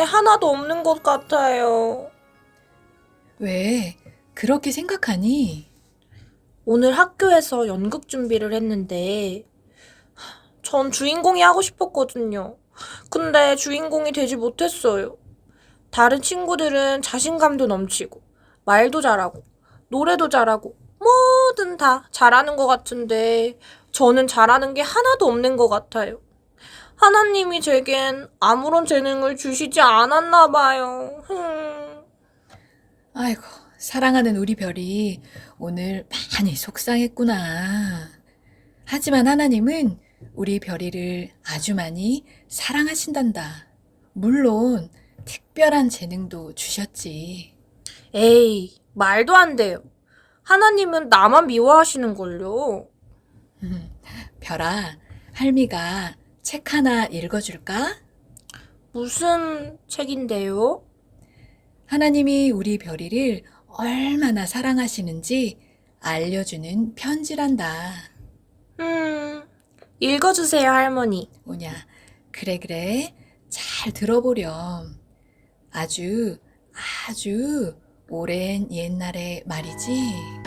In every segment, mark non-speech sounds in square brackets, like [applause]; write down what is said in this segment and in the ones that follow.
게 하나도 없는 것 같아요. 왜 그렇게 생각하니? 오늘 학교에서 연극 준비를 했는데, 전 주인공이 하고 싶었거든요. 근데 주인공이 되지 못했어요. 다른 친구들은 자신감도 넘치고, 말도 잘하고, 노래도 잘하고, 뭐든 다 잘하는 것 같은데, 저는 잘하는 게 하나도 없는 것 같아요. 하나님이 제겐 아무런 재능을 주시지 않았나 봐요. 흠. 아이고, 사랑하는 우리 별이 오늘 많이 속상했구나. 하지만 하나님은 우리 별이를 아주 많이 사랑하신단다. 물론 특별한 재능도 주셨지. 에이, 말도 안 돼요. 하나님은 나만 미워하시는걸요. 별아, 할미가 책 하나 읽어줄까? 무슨 책인데요? 하나님이 우리 별이를 얼마나 사랑하시는지 알려주는 편지란다. 음, 읽어주세요, 할머니. 오냐, 그래, 그래. 잘 들어보렴. 아주, 아주 오랜 옛날의 말이지.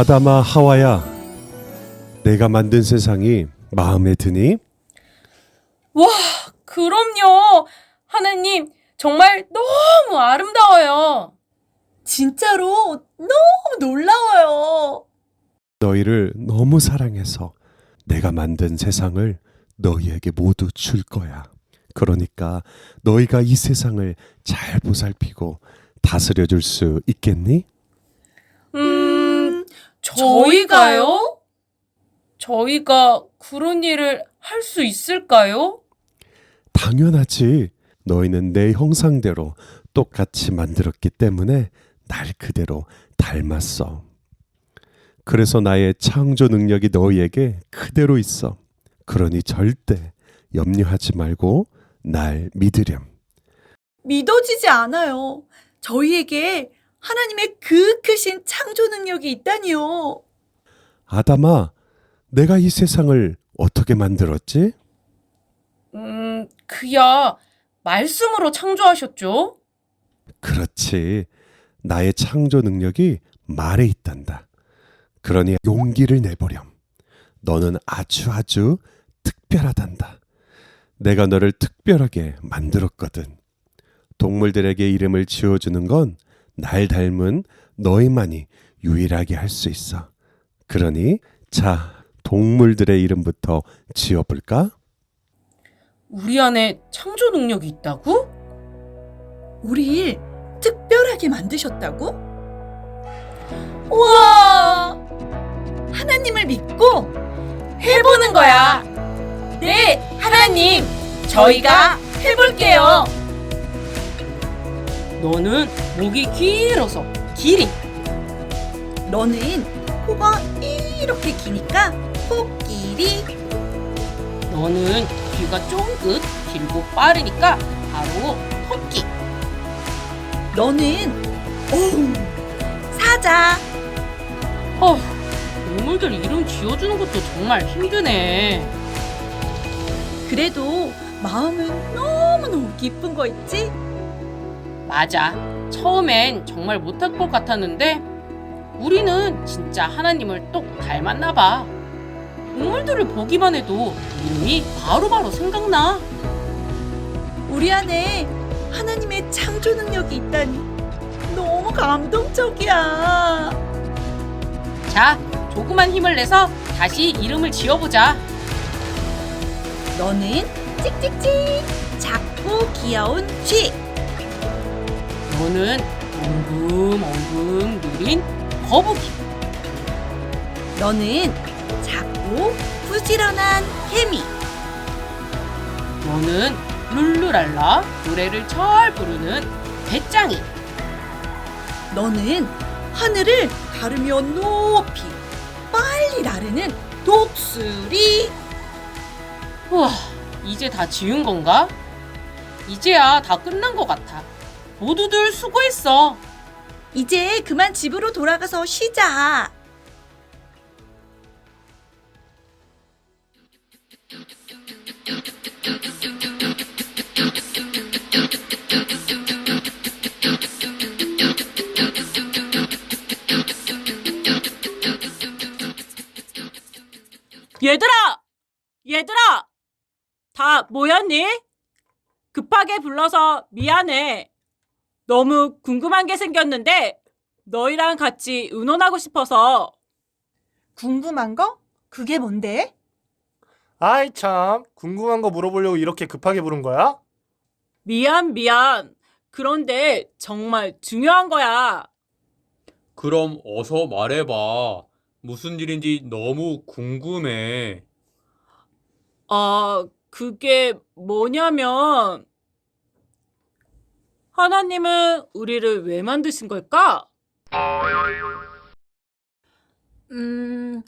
아담아 하와야 내가 만든 세상이 마음에 드니? 와, 그럼요. 하나님, 정말 너무 아름다워요. 진짜로 너무 놀라워요. 너희를 너무 사랑해서 내가 만든 세상을 너희에게 모두 줄 거야. 그러니까 너희가 이 세상을 잘 보살피고 다스려 줄 수 있겠니? 음, 저희가요? 저희가 그런 일을 할 수 있을까요? 당연하지. 너희는 내 형상대로 똑같이 만들었기 때문에 날 그대로 닮았어. 그래서 나의 창조 능력이 너희에게 그대로 있어. 그러니 절대 염려하지 말고 날 믿으렴. 믿어지지 않아요. 저희에게 하나님의 그 크신 창조 능력이 있다니요. 아담아, 내가 이 세상을 어떻게 만들었지? 음, 그야 말씀으로 창조하셨죠? 그렇지. 나의 창조 능력이 말에 있단다. 그러니 용기를 내보렴. 너는 아주 아주 특별하단다. 내가 너를 특별하게 만들었거든. 동물들에게 이름을 지어주는 건 날 닮은 너희만이 유일하게 할 수 있어. 그러니 자, 동물들의 이름부터 지어볼까? 우리 안에 창조 능력이 있다고? 우리를 특별하게 만드셨다고? 우와! 하나님을 믿고 해보는 거야. 네, 하나님, 저희가 해볼게요. 너는 목이 길어서 길이. 너는 코가 이렇게 기니까 코끼리. 너는 귀가 쫑긋 길고 빠르니까 바로 토끼. 너는 오 사자. 어, 동물들 이름 지어주는 것도 정말 힘드네. 그래도 마음은 너무너무 기쁜 거 있지? 맞아. 처음엔 정말 못할 것 같았는데 우리는 진짜 하나님을 똑 닮았나 봐. 동물들을 보기만 해도 이름이 바로바로 생각나. 우리 안에 하나님의 창조 능력이 있다니 너무 감동적이야. 자, 조그만 힘을 내서 다시 이름을 지어보자. 너는 찍찍찍 작고 귀여운 쥐. 너는 엉금엉금 느린 거북이. 너는 작고 부지런한 개미. 너는 룰루랄라 노래를 잘 부르는 배짱이. 너는 하늘을 가르며 높이 빨리 나르는 독수리. 우와, 이제 다 지운 건가? 이제야 다 끝난 것 같아. 모두들 수고했어. 이제 그만 집으로 돌아가서 쉬자. 얘들아! 얘들아! 다 모였니? 급하게 불러서 미안해. 너무 궁금한 게 생겼는데 너희랑 같이 의논하고 싶어서 궁금한 거? 그게 뭔데? 아이 참 궁금한 거 물어보려고 이렇게 급하게 부른 거야? 미안 미안. 그런데 정말 중요한 거야. 그럼 어서 말해봐. 무슨 일인지 너무 궁금해. 아, 그게 뭐냐면 하나님은 우리를 왜 만드신 걸까? 음,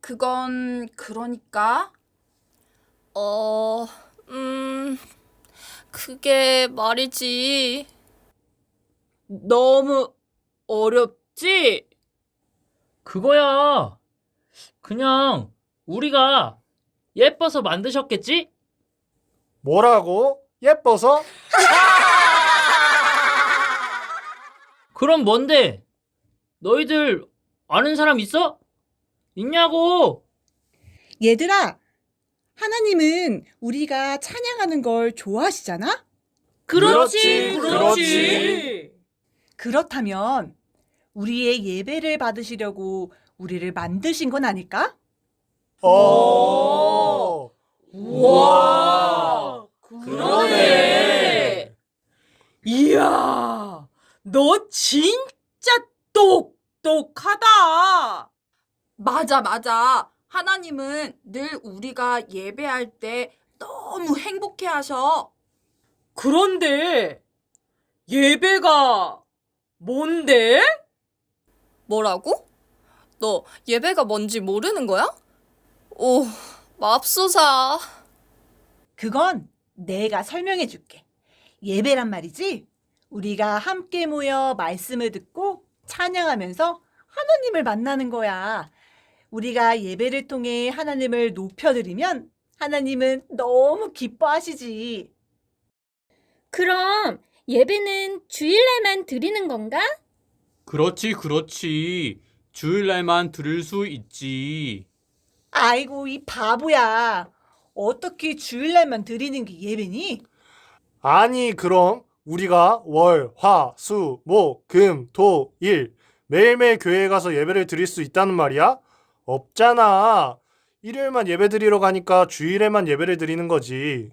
그건 그러니까 어, 음, 그게 말이지. 너무 어렵지? 그거야. 그냥 우리가 예뻐서 만드셨겠지? 뭐라고? 예뻐서? [laughs] 그럼 뭔데? 너희들 아는 사람 있어? 있냐고? 얘들아, 하나님은 우리가 찬양하는 걸 좋아하시잖아? 그렇지, 그렇지. 그렇다면 우리의 예배를 받으시려고 우리를 만드신 건 아닐까? 어. 우와, 그러네. 이야, 너 진짜 똑똑하다. 맞아 맞아. 하나님은 늘 우리가 예배할 때 너무 행복해 하셔. 그런데 예배가 뭔데? 뭐라고? 너 예배가 뭔지 모르는 거야? 오, 맙소사. 그건 내가 설명해 줄게. 예배란 말이지. 우리가 함께 모여 말씀을 듣고 찬양하면서 하나님을 만나는 거야. 우리가 예배를 통해 하나님을 높여드리면 하나님은 너무 기뻐하시지. 그럼 예배는 주일날만 드리는 건가? 그렇지, 그렇지. 주일날만 들을 수 있지. 아이고, 이 바보야. 어떻게 주일날만 드리는 게 예배니? 아니 그럼 우리가 월, 화, 수, 목, 금, 토, 일 매일매일 교회에 가서 예배를 드릴 수 있다는 말이야? 없잖아. 일요일만 예배 드리러 가니까 주일에만 예배를 드리는 거지.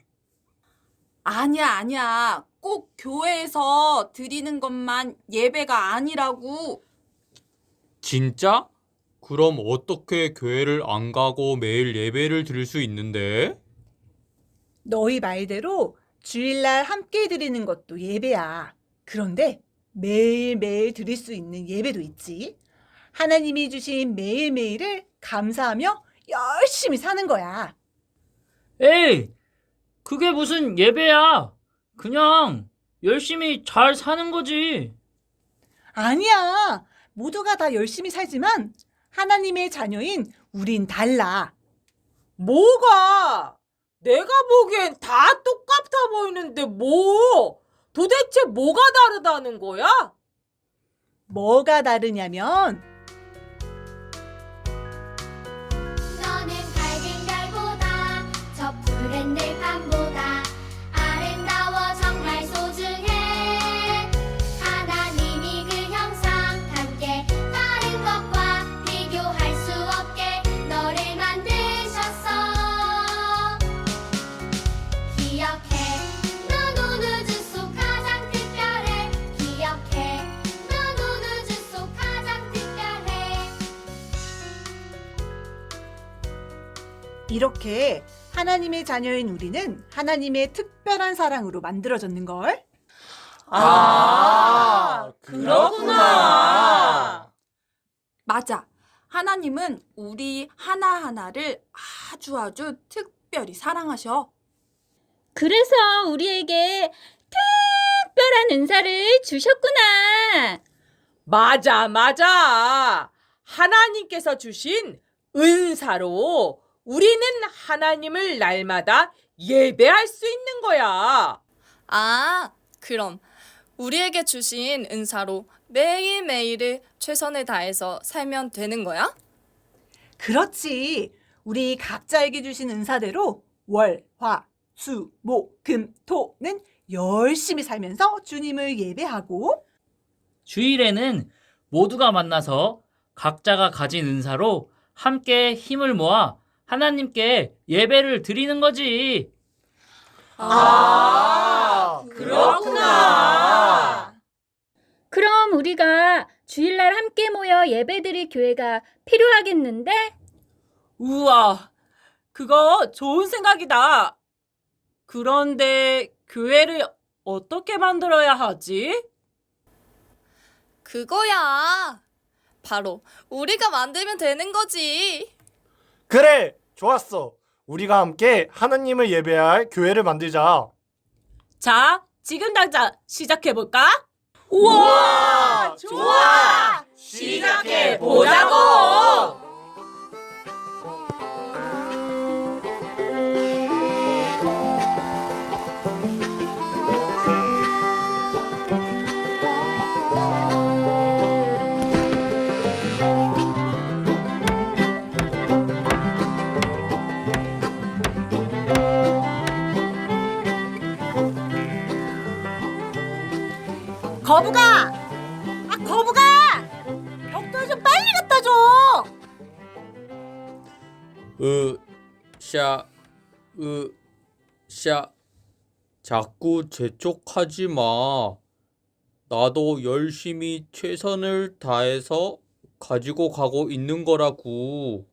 아니야 아니야. 꼭 교회에서 드리는 것만 예배가 아니라고. 진짜? 그럼 어떻게 교회를 안 가고 매일 예배를 드릴 수 있는데? 너희 말대로 주일날 함께 드리는 것도 예배야. 그런데 매일매일 드릴 수 있는 예배도 있지. 하나님이 주신 매일매일을 감사하며 열심히 사는 거야. 에이, 그게 무슨 예배야? 그냥 열심히 잘 사는 거지. 아니야. 모두가 다 열심히 살지만 하나님의 자녀인 우린 달라. 뭐가? 내가 보기엔 다 똑같아 보이는데 뭐? 도대체 뭐가 다르다는 거야? 뭐가 다르냐면 이렇게 하나님의 자녀인 우리는 하나님의 특별한 사랑으로 만들어졌는 걸. 아, 그렇구나. 맞아. 하나님은 우리 하나하나를 아주 아주 특별히 사랑하셔. 그래서 우리에게 특별한 은사를 주셨구나. 맞아, 맞아. 하나님께서 주신 은사로 우리는 하나님을 날마다 예배할 수 있는 거야. 아, 그럼 우리에게 주신 은사로 매일매일을 최선을 다해서 살면 되는 거야? 그렇지. 우리 각자에게 주신 은사대로 월, 화, 수, 목, 금, 토는 열심히 살면서 주님을 예배하고 주일에는 모두가 만나서 각자가 가진 은사로 함께 힘을 모아 하나님께 예배를 드리는 거지. 아, 그렇구나. 그럼 우리가 주일날 함께 모여 예배드릴 교회가 필요하겠는데? 우와, 그거 좋은 생각이다. 그런데 교회를 어떻게 만들어야 하지? 그거야. 바로 우리가 만들면 되는 거지. 그래, 좋았어. 우리가 함께 하나님을 예배할 교회를 만들자. 자, 지금 당장 시작해 볼까? 우와, 좋아. 시작해 보자고. 거북아! 아, 거북아! 벽돌 좀 빨리 갖다 줘! 으, 샤, 으, 샤. 자꾸 재촉하지 마. 나도 열심히 최선을 다해서 가지고 가고 있는 거라고.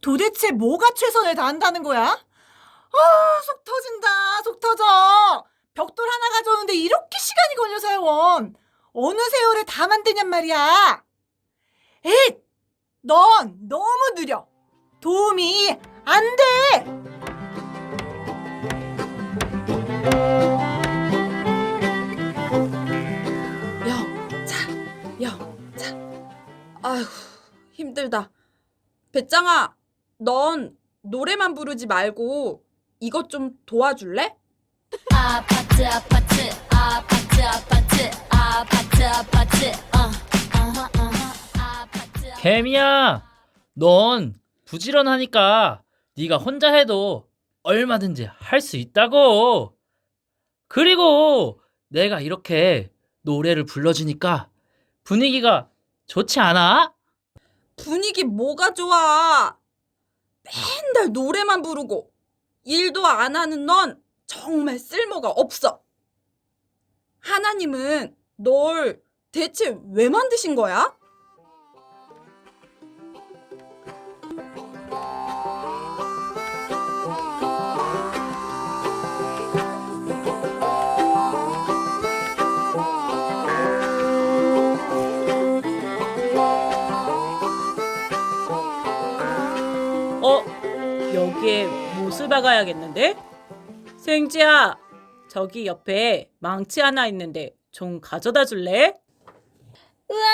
도대체 뭐가 최선을 다한다는 거야? 아, 속 터진다, 속 터져. 벽돌 하나 가져오는데 이렇게 시간이 걸려서요, 원. 어느 세월에 다 만드냔 말이야. 에잇! 넌 너무 느려. 도움이 안 돼. 야, 자, 야, 자. 아휴, 힘들다. 배짱아, 넌 노래만 부르지 말고 이것 좀 도와줄래? 아파트 아파트 아파트 아파트 아파트 아파트 어 어허 어허 아파트 개미야, 넌 부지런하니까 네가 혼자 해도 얼마든지 할 수 있다고. 그리고 내가 이렇게 노래를 불러주니까 분위기가 좋지 않아? 분위기 뭐가 좋아? 맨날 노래만 부르고 일도 안 하는 넌 정말 쓸모가 없어. 하나님은 널 대체 왜 만드신 거야? 어, 여기에 못을 박아야겠는데? 생지야, 저기 옆에 망치 하나 있는데 좀 가져다 줄래? 우와,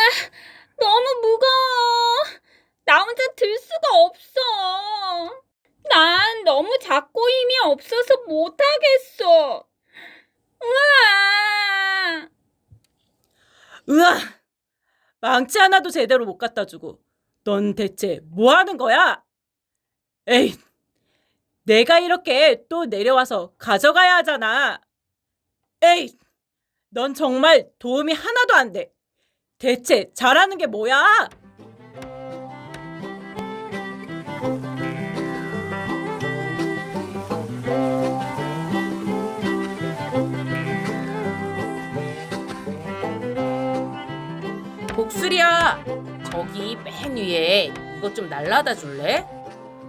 너무 무거워. 나 혼자 들 수가 없어. 난 너무 작고 힘이 없어서 못하겠어. 으아! 으아! 망치 하나도 제대로 못 갖다 주고 넌 대체 뭐 하는 거야? 에이, 내가 이렇게 또 내려와서 가져가야 하잖아. 에이, 넌 정말 도움이 하나도 안 돼. 대체 잘하는 게 뭐야? 복수리야, 저기 맨 위에 이것 좀 날라다 줄래?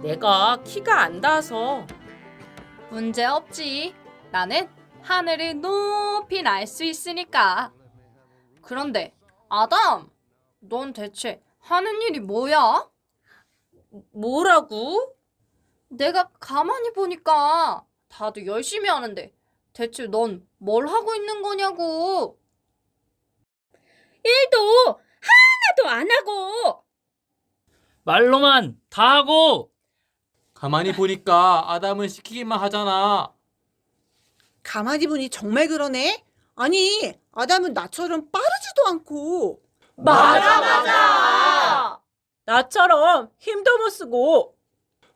내가 키가 안 닿아서. 문제 없지. 나는 하늘을 높이 날 수 있으니까. 그런데 아담, 넌 대체 하는 일이 뭐야? 뭐라고? 내가 가만히 보니까 다들 열심히 하는데 대체 넌 뭘 하고 있는 거냐고. 일도 하나도 안 하고 말로만 다 하고 가만히 보니까 아담은 시키기만 하잖아. 가만히 보니 정말 그러네. 아니, 아담은 나처럼 빠르지도 않고. 맞아, 맞아. 나처럼 힘도 못 쓰고.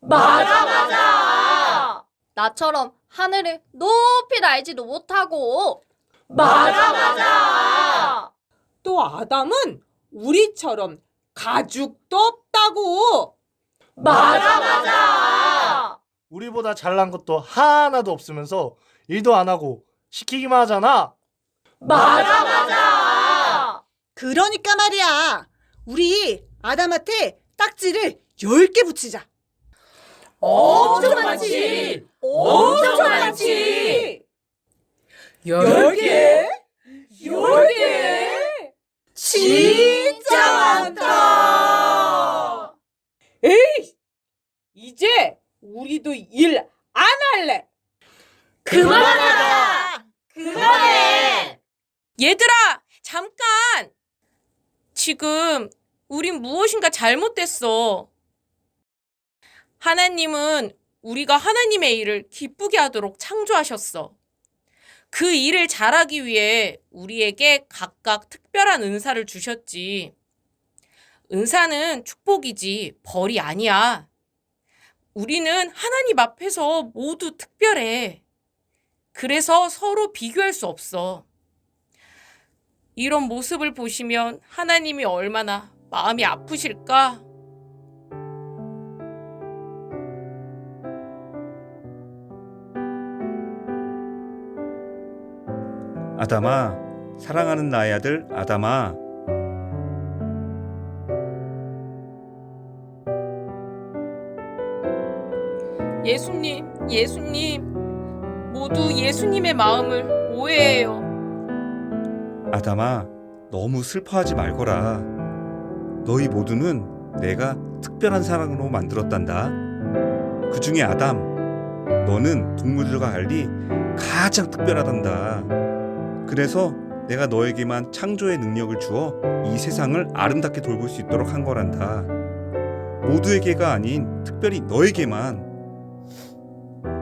맞아, 맞아. 나처럼 하늘을 높이 날지도 못하고. 맞아, 맞아. 또 아담은 우리처럼 가죽도 없다고. 맞아, 맞아. 우리보다 잘난 것도 하나도 없으면서 일도 안 하고 시키기만 하잖아. 맞아, 맞아. 그러니까 말이야. 우리 아담한테 딱지를 10개 붙이자. 엄청 많지. 엄청 많지. 열 개? 열 개? 진짜 많다. 에이! 이제 우리도 일 안 할래. 그만하라. 그만해. 얘들아, 잠깐! 지금 우린 무엇인가 잘못됐어. 하나님은 우리가 하나님의 일을 기쁘게 하도록 창조하셨어. 그 일을 잘하기 위해 우리에게 각각 특별한 은사를 주셨지. 은사는 축복이지 벌이 아니야. 우리는 하나님 앞에서 모두 특별해. 그래서 서로 비교할 수 없어. 이런 모습을 보시면 하나님이 얼마나 마음이 아프실까? 아담아, 사랑하는 나의 아들 아담아, 예수님, 예수님, 모두 예수님의 마음을 오해해요. 아담아, 너무 슬퍼하지 말거라. 너희 모두는 내가 특별한 사랑으로 만들었단다. 그 중에 아담, 너는 동물들과 달리 가장 특별하단다. 그래서 내가 너에게만 창조의 능력을 주어 이 세상을 아름답게 돌볼 수 있도록 한 거란다. 모두에게가 아닌 특별히 너에게만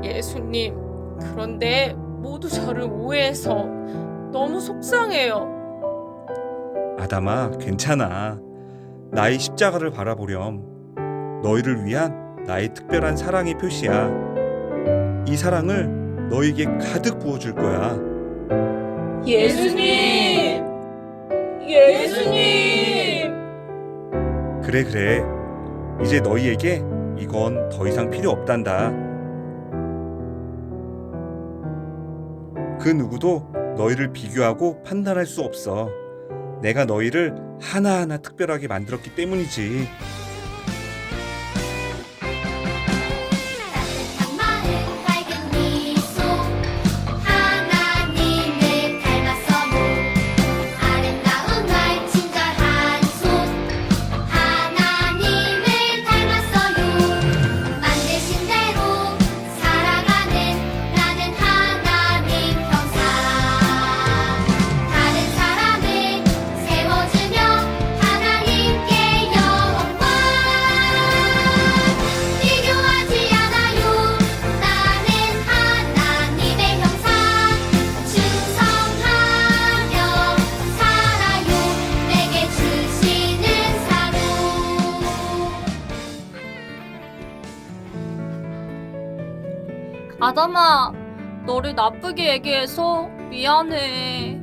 예수님, 그런데 모두 저를 오해해서 너무 속상해요. 아담아, 괜찮아. 나의 십자가를 바라보렴. 너희를 위한 나의 특별한 사랑의 표시야. 이 사랑을 너에게 가득 부어줄 거야. 예수님. 예수님. 그래, 그래. 이제 너희에게 이건 더 이상 필요 없단다. 그 누구도 너희를 비교하고 판단할 수 없어. 내가 너희를 하나하나 특별하게 만들었기 때문이지. 아담아, 너를 나쁘게 얘기해서 미안해.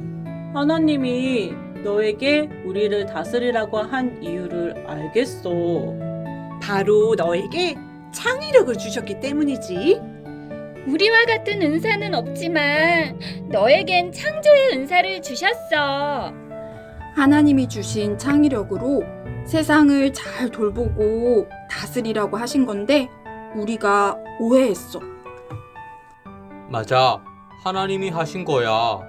하나님이 너에게 우리를 다스리라고 한 이유를 알겠어. 바로 너에게 창의력을 주셨기 때문이지. 우리와 같은 은사는 없지만 너에겐 창조의 은사를 주셨어. 하나님이 주신 창의력으로 세상을 잘 돌보고 다스리라고 하신 건데 우리가 오해했어. 맞아. 하나님이 하신 거야.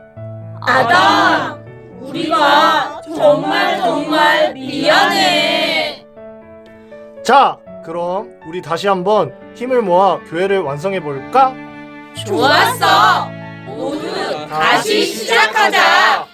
아담, 우리가 정말 정말 미안해. 자, 그럼 우리 다시 한번 힘을 모아 교회를 완성해 볼까? 좋았어. 모두 다시 시작하자.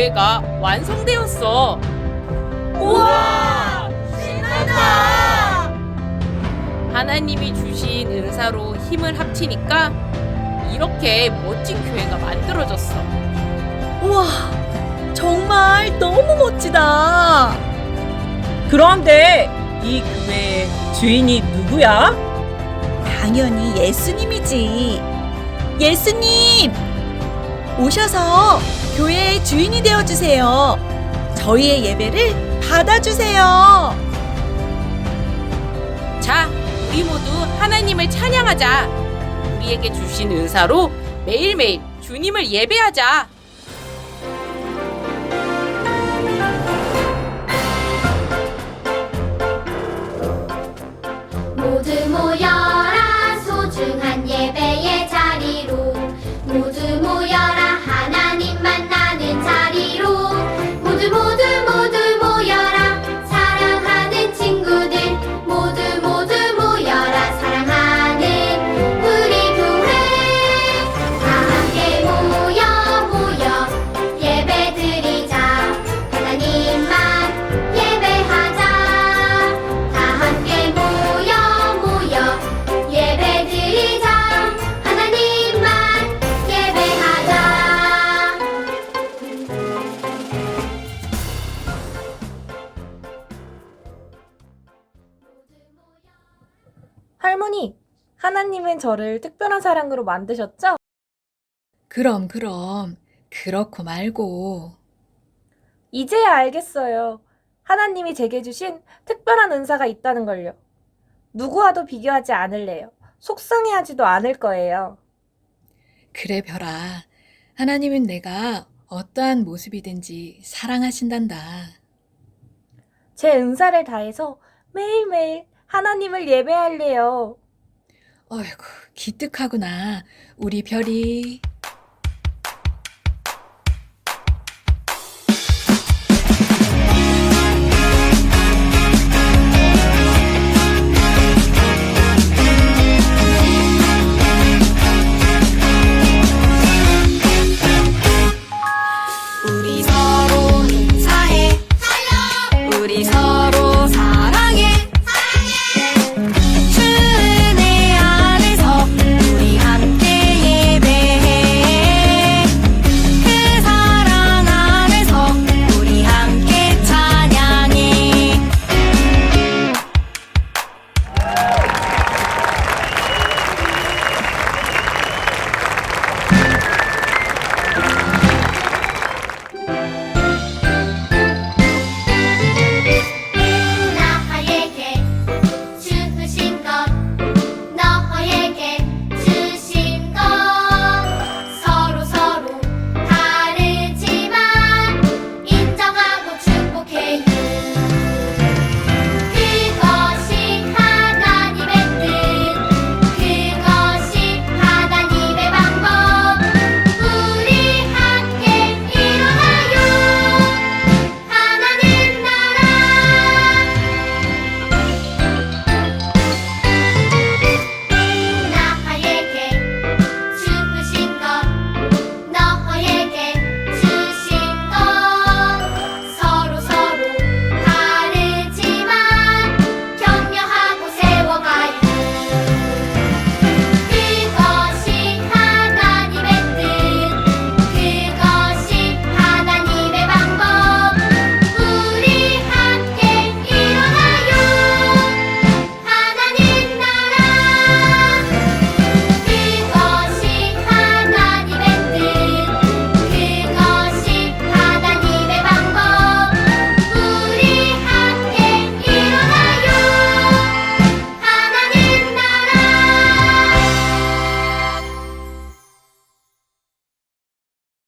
교회가 완성되었어. 우와! 신난다! 하나님이 주신 은사로 힘을 합치니까 이렇게 멋진 교회가 만들어졌어. 우와! 정말 너무 멋지다! 그런데 이 교회의 주인이 누구야? 당연히 예수님이지. 예수님! 오셔서 교회의 주인이 되어 주세요. 저희의 예배를 받아 주세요. 자, 우리 모두 하나님을 찬양하자. 우리에게 주신 은사로 매일매일 주님을 예배하자. 모두 모여 저를 특별한 사랑으로 만드셨죠? 그럼, 그럼. 그렇고 말고. 이제야 알겠어요. 하나님이 제게 주신 특별한 은사가 있다는 걸요. 누구와도 비교하지 않을래요. 속상해하지도 않을 거예요. 그래, 별아. 하나님은 내가 어떠한 모습이든지 사랑하신단다. 제 은사를 다해서 매일매일 하나님을 예배할래요. 어이구, 기특하구나. 우리 별이.